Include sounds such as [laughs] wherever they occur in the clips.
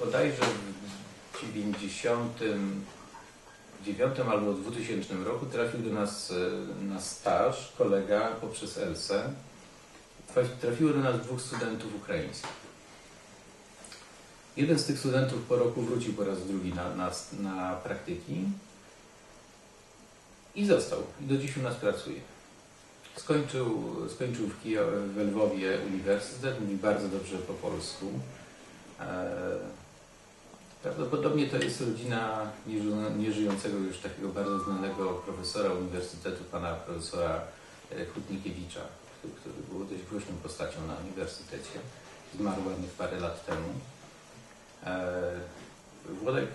bodajże w 99 albo 2000 roku trafił do nas e, na staż kolega poprzez Elsę. Trafiło do nas dwóch studentów ukraińskich. Jeden z tych studentów po roku wrócił po raz drugi na, na, na praktyki i został. I do dziś u nas pracuje. Skończył, skończył w, Kijo, w Lwowie uniwersytet, mówi bardzo dobrze po polsku. E, prawdopodobnie to jest rodzina nieżyjącego już takiego bardzo znanego profesora uniwersytetu, pana profesora e, Hutnikiewicza, który, był dość głośną postacią na uniwersytecie. Zmarł ładnych parę lat temu. E, Włodek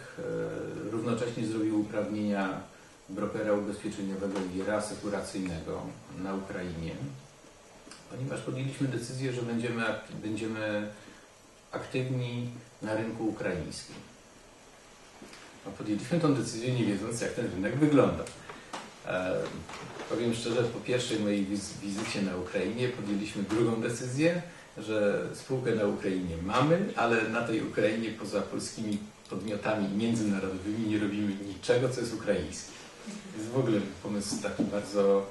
równocześnie zrobił uprawnienia brokera ubezpieczeniowego i reasekuracyjnego na Ukrainie, ponieważ podjęliśmy decyzję, że będziemy, będziemy aktywni na rynku ukraińskim. No, podjęliśmy tę decyzję nie wiedząc, jak ten rynek wygląda. E, powiem szczerze, po pierwszej mojej wizycie na Ukrainie podjęliśmy drugą decyzję, że spółkę na Ukrainie mamy, ale na tej Ukrainie poza polskimi podmiotami międzynarodowymi nie robimy niczego, co jest ukraińskie. Jest w ogóle pomysł taki bardzo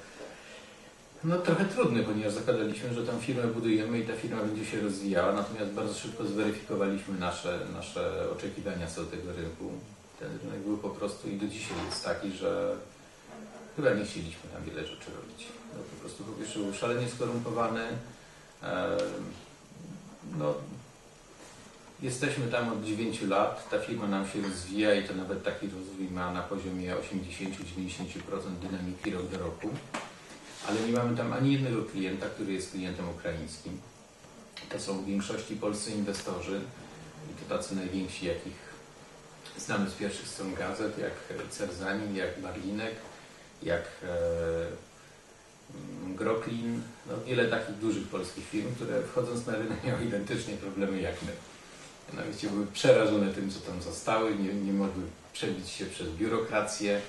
no trochę trudny, ponieważ zakładaliśmy, że tę firmę budujemy i ta firma będzie się rozwijała, natomiast bardzo szybko zweryfikowaliśmy nasze, nasze oczekiwania co do tego rynku. Ten rynek był po prostu i do dzisiaj jest taki, że chyba nie chcieliśmy tam wiele rzeczy robić. No, po prostu po pierwsze był szalenie skorumpowany. No, Jesteśmy tam od 9 lat, ta firma nam się rozwija i to nawet taki rozwój ma na poziomie 80-90% dynamiki rok do roku, ale nie mamy tam ani jednego klienta, który jest klientem ukraińskim. To są w większości polscy inwestorzy i to tacy najwięksi, jakich znamy z pierwszych stron gazet, jak Cerzanin, jak Barlinek, jak e, Groklin, no wiele takich dużych polskich firm, które wchodząc na rynek miały identycznie problemy jak my. Mianowicie były przerażone tym, co tam zostały, nie, nie mogły przebić się przez biurokrację,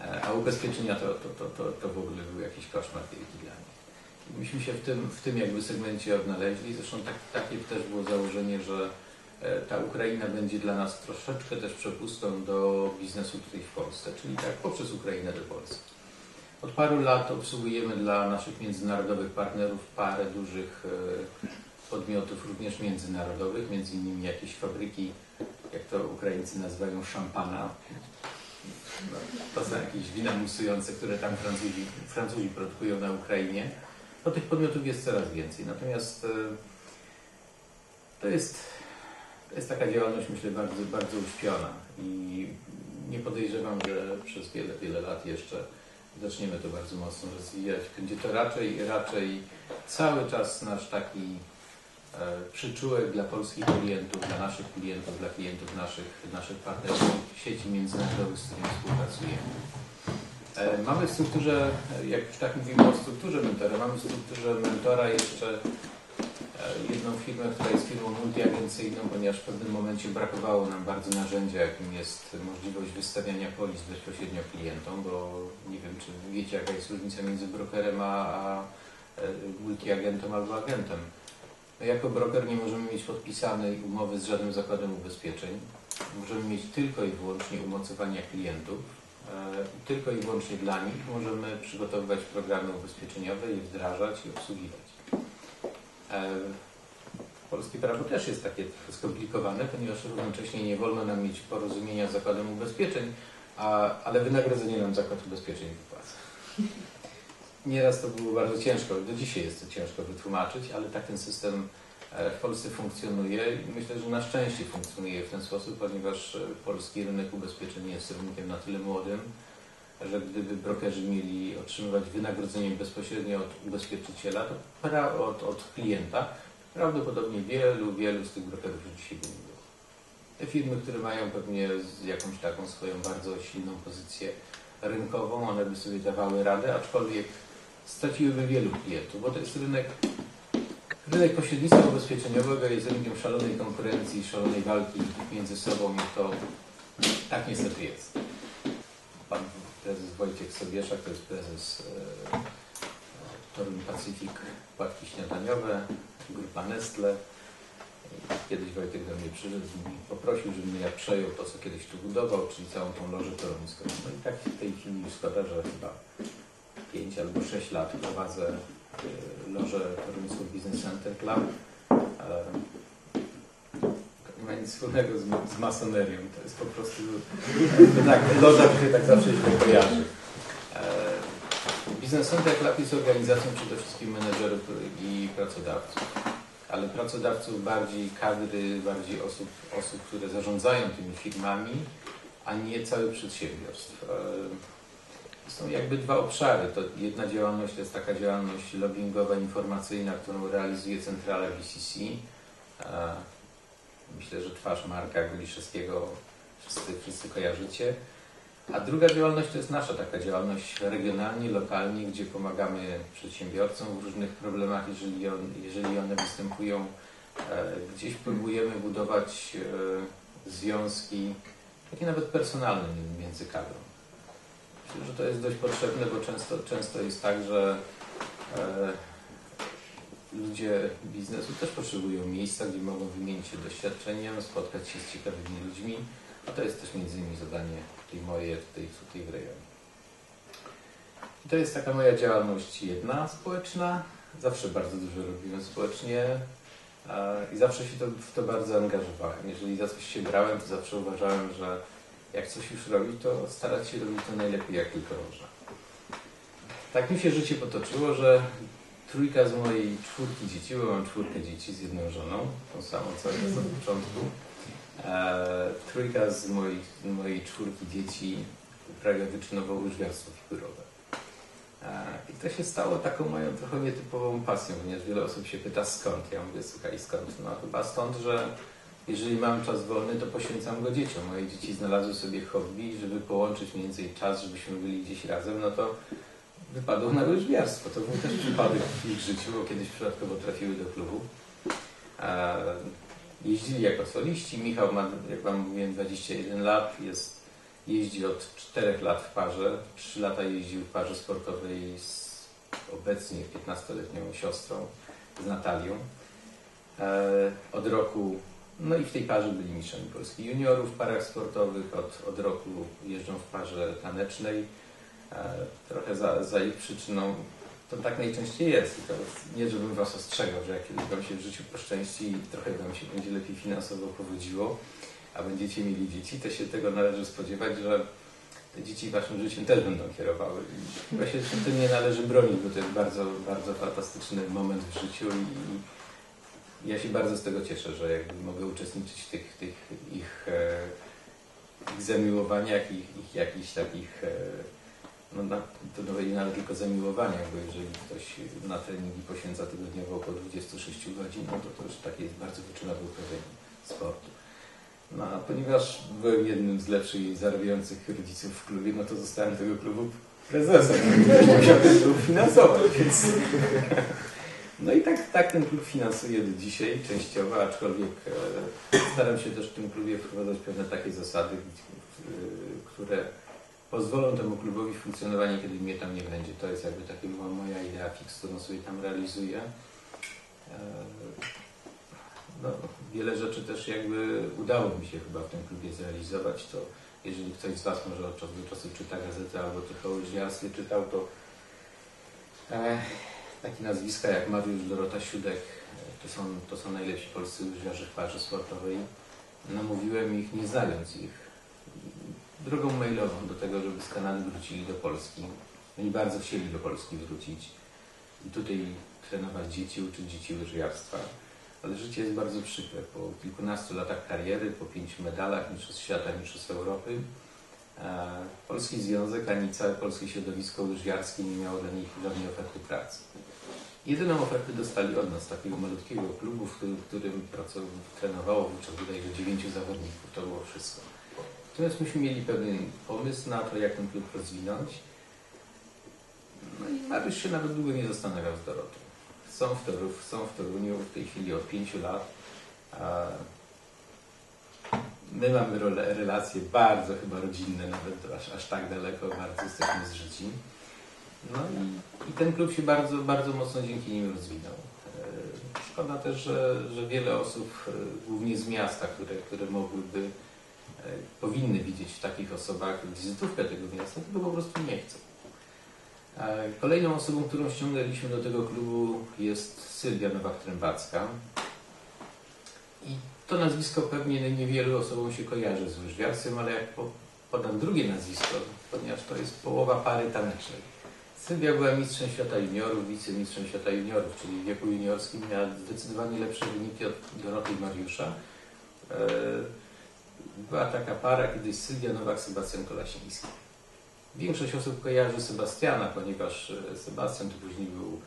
e, a ubezpieczenia to, to, to, to, to w ogóle był jakiś koszmar wielki dla nich. I myśmy się w tym, w tym jakby segmencie odnaleźli. Zresztą tak, takie też było założenie, że e, ta Ukraina będzie dla nas troszeczkę też przepustką do biznesu tutaj w Polsce, czyli tak poprzez Ukrainę do Polski. Od paru lat obsługujemy dla naszych międzynarodowych partnerów parę dużych e, podmiotów również międzynarodowych, między innymi jakieś fabryki, jak to Ukraińcy nazywają, szampana. No, to są jakieś wina musujące, które tam Francuzi, Francuzi produkują na Ukrainie. No, tych podmiotów jest coraz więcej. Natomiast e, to jest, to jest taka działalność, myślę, bardzo, bardzo uśpiona i nie podejrzewam, że przez wiele, wiele lat jeszcze zaczniemy to bardzo mocno rozwijać. Będzie to raczej, raczej cały czas nasz taki E, przyczółek dla polskich klientów, dla naszych klientów, dla klientów naszych, naszych partnerów sieci międzynarodowych, z którymi współpracujemy. E, mamy w strukturze, jak już tak mówimy o strukturze mentora, mamy w strukturze mentora jeszcze e, jedną firmę, która jest firmą multiagencyjną, ponieważ w pewnym momencie brakowało nam bardzo narzędzia, jakim jest możliwość wystawiania polis bezpośrednio klientom, bo nie wiem, czy wiecie, jaka jest różnica między brokerem a, a multiagentem albo agentem. My jako broker nie możemy mieć podpisanej umowy z żadnym zakładem ubezpieczeń. Możemy mieć tylko i wyłącznie umocowania klientów. E, tylko i wyłącznie dla nich możemy przygotowywać programy ubezpieczeniowe, je wdrażać i obsługiwać. E, polskie prawo też jest takie skomplikowane, ponieważ równocześnie nie wolno nam mieć porozumienia z zakładem ubezpieczeń, a, ale wynagrodzenie nam zakład ubezpieczeń wypłaca. Nieraz to było bardzo ciężko, do dzisiaj jest to ciężko wytłumaczyć, ale tak ten system e, w Polsce funkcjonuje i myślę, że na szczęście funkcjonuje w ten sposób, ponieważ e, polski rynek ubezpieczeń jest rynkiem na tyle młodym, że gdyby brokerzy mieli otrzymywać wynagrodzenie bezpośrednio od ubezpieczyciela, to od, od klienta, prawdopodobnie wielu, wielu z tych brokerów już dzisiaj by nie było. Te firmy, które mają pewnie jakąś taką swoją bardzo silną pozycję rynkową, one by sobie dawały radę, aczkolwiek straciłyby wielu klientów, bo to jest rynek, rynek pośrednictwa ubezpieczeniowego jest rynkiem szalonej konkurencji, szalonej walki między sobą i to tak niestety jest. Prezes Wojciech Sobieszak to jest prezes e, Toruń Pacyfik Płatki Śniadaniowe, grupa Nestle Kiedyś Wojtek do mnie przyszedł i poprosił, żebym ja przejął to, co kiedyś tu budował, czyli całą tą lożę toruńską. No i tak w tej chwili już szkoda, że chyba 5 albo 6 lat prowadzę y, lożę toruńską Business Center Club. E, Nie ma wspólnego z, z masonerią, to jest po prostu tak, loża, tak zawsze się kojarzy. E, Business Center Club jest organizacją przede wszystkim menedżerów i pracodawców, ale pracodawców bardziej kadry, bardziej osób, osób, które zarządzają tymi firmami, a nie całych przedsiębiorstw. E, Są jakby dwa obszary. To jedna działalność to jest taka działalność lobbyingowa, informacyjna, którą realizuje centrala VCC. Myślę, że twarz Marka Goliszewskiego wszyscy, wszyscy kojarzycie. A druga działalność to jest nasza taka działalność regionalnie, lokalnie, gdzie pomagamy przedsiębiorcom w różnych problemach, jeżeli, on, jeżeli one występują. E, Gdzieś próbujemy budować e, związki, takie nawet personalne między kadrą. Myślę, że to jest dość potrzebne, bo często, często jest tak, że e, ludzie biznesu też potrzebują miejsca, gdzie mogą wymienić się doświadczeniem, spotkać się z ciekawymi ludźmi, a to jest też między innymi zadanie tej moje tutaj, tutaj w rejonie. I to jest taka moja działalność jedna społeczna. Zawsze bardzo dużo robiłem społecznie i zawsze się to, w to bardzo angażowałem. Jeżeli za coś się brałem, to zawsze uważałem, że jak coś już robić, to starać się robić to najlepiej jak tylko można. Tak mi się życie potoczyło, że trójka z mojej czwórki dzieci, bo mam czwórkę dzieci z jedną żoną, tą samą co jest na początku. E, trójka z mojej, mojej czwórki dzieci uprawia wyczynowo łyżwiarstwo figurowe. E, I to się stało taką moją trochę nietypową pasją, ponieważ wiele osób się pyta skąd. Ja mówię, słuchaj, skąd? No chyba stąd, że jeżeli mam czas wolny, to poświęcam go dzieciom. Moje dzieci znalazły sobie hobby, żeby połączyć między innymi czas, żebyśmy byli gdzieś razem, no to wypadło na łyżwiarstwo. To był też przypadek w ich życiu, bo kiedyś przypadkowo trafiły do klubu. Jeździli jako soliści. Michał ma, jak Wam mówiłem, 21 lat. Jest, jeździ od 4 lat w parze. 3 lata jeździł w parze sportowej z obecnie 15-letnią siostrą, z Natalią. E, Od roku, no i w tej parze byli mistrzami Polski juniorów w parach sportowych. Od, od roku jeżdżą w parze tanecznej. E, Trochę za, za ich przyczyną to tak najczęściej jest. I to nie, żebym Was ostrzegał, że jak Wam się w życiu poszczęści i trochę Wam się będzie lepiej finansowo powodziło, a będziecie mieli dzieci, to się tego należy spodziewać, że te dzieci Waszym życiem też będą kierowały. I się tym nie należy bronić, bo to jest bardzo, bardzo fantastyczny moment w życiu i ja się bardzo z tego cieszę, że jakby mogę uczestniczyć w tych, tych ich, e, ich zamiłowaniach, ich, ich jakichś takich e, no, na, to nawet nawet tylko zamiłowania, bo jeżeli ktoś na treningi poświęca tygodniowo około 26 godzin, no to to już takie jest bardzo wyczynowe uprawianie sportu. No a ponieważ byłem jednym z lepszych i zarabiających rodziców w klubie, no to zostałem tego klubu prezesem. [laughs] Musiał ten klub finansować, więc... No i tak, tak ten klub finansuje do dzisiaj częściowo, aczkolwiek e, staram się też w tym klubie wprowadzać pewne takie zasady, e, które pozwolą temu klubowi funkcjonowanie, kiedy mnie tam nie będzie. To jest jakby taka była moja idea fix, którą sobie tam realizuję. E, No, wiele rzeczy też jakby udało mi się chyba w tym klubie zrealizować. To jeżeli ktoś z Was może od czasu do czasu czyta gazetę albo trochę o łyżwiarstwie czytał, to e, takie nazwiska jak Mariusz Dorota Siódek, e, to są, to są najlepsi polscy łyżwiarze w parze sportowej. Namówiłem ich, nie znając ich, drogą mailową do tego, żeby z Kanady wrócili do Polski. Oni bardzo chcieli do Polski wrócić i tutaj trenować dzieci, uczyć dzieci łyżwiarstwa. Ale życie jest bardzo przykre. Po kilkunastu latach kariery, po pięciu medalach Mistrzostw Świata, Mistrzostw Europy, e, Polski Związek ani całe polskie środowisko łyżwiarskie nie miało dla nich żadnej oferty pracy. Jedyną ofertę dostali od nas, takiego malutkiego klubu, w którym, w którym pracow- trenowało wówczas bodajże dziewięciu zawodników. To było wszystko. Natomiast myśmy mieli pewien pomysł na to, jak ten klub rozwinąć. No i Mariusz się nawet długo nie zastanawiał z Dorotą. Są w, Toru, są w Toruniu w tej chwili od pięciu lat. My mamy relacje bardzo chyba rodzinne, nawet aż, aż tak daleko, bardzo jesteśmy zżyci. No i, i ten klub się bardzo, bardzo mocno dzięki nim rozwinął. E, szkoda też, że, że wiele osób, e, głównie z miasta, które, które mogłyby, powinny widzieć w takich osobach wizytówkę tego miasta, tego po prostu nie chcą. E, Kolejną osobą, którą ściągnęliśmy do tego klubu jest Sylwia Nowak-Trębacka. I to nazwisko pewnie niewielu osobom się kojarzy z łyżwiarstwem, ale jak po, podam drugie nazwisko, ponieważ to jest połowa pary tanecznej. Sylwia była mistrzem świata juniorów, wicemistrzem świata juniorów, czyli w wieku juniorskim miała zdecydowanie lepsze wyniki od Doroty Mariusza. Była taka para kiedyś Sylwia Nowak-Sebastian Kolasiński. Większość osób kojarzy Sebastiana, ponieważ e, Sebastian to później był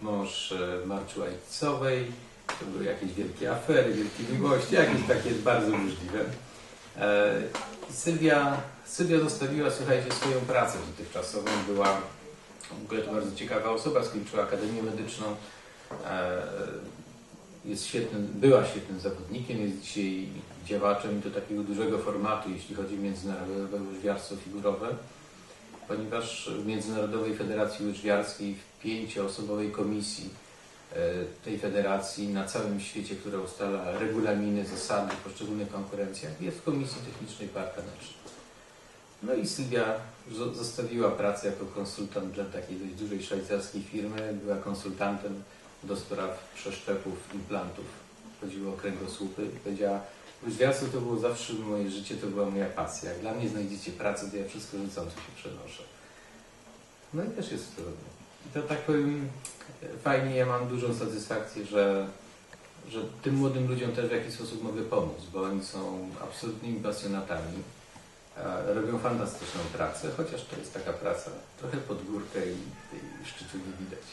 mąż e, Marczu Ajcowej, to były jakieś wielkie afery, wielkie miłości, jakieś takie bardzo możliwe. E, Sylwia, Sylwia zostawiła, słuchajcie, swoją pracę dotychczasową. Była w ogóle to bardzo ciekawa osoba, skończyła Akademię Medyczną. Jest świetnym, była świetnym zawodnikiem, jest dzisiaj działaczem do takiego dużego formatu, jeśli chodzi o międzynarodowe łyżwiarstwo figurowe, ponieważ w Międzynarodowej Federacji Łyżwiarskiej w pięcioosobowej komisji e, tej federacji na całym świecie, która ustala regulaminy, zasady w poszczególnych konkurencjach, jest w Komisji Technicznej Par Tanecznych. No i Sylwia zo- zostawiła pracę jako konsultant dla takiej dość dużej szwajcarskiej firmy. Była konsultantem do spraw przeszczepów, implantów. Chodziło o kręgosłupy i powiedziała, łyżwiarstwo to było zawsze moje życie, to była moja pasja. Jak dla mnie znajdziecie pracę, to ja wszystko rzucam, co się przenoszę. No i też jest trudno. I to tak powiem, fajnie, ja mam dużą satysfakcję, że, że tym młodym ludziom też w jakiś sposób mogę pomóc, bo oni są absolutnymi pasjonatami. Robią fantastyczną pracę, chociaż to jest taka praca trochę pod górkę i, i szczytu nie widać.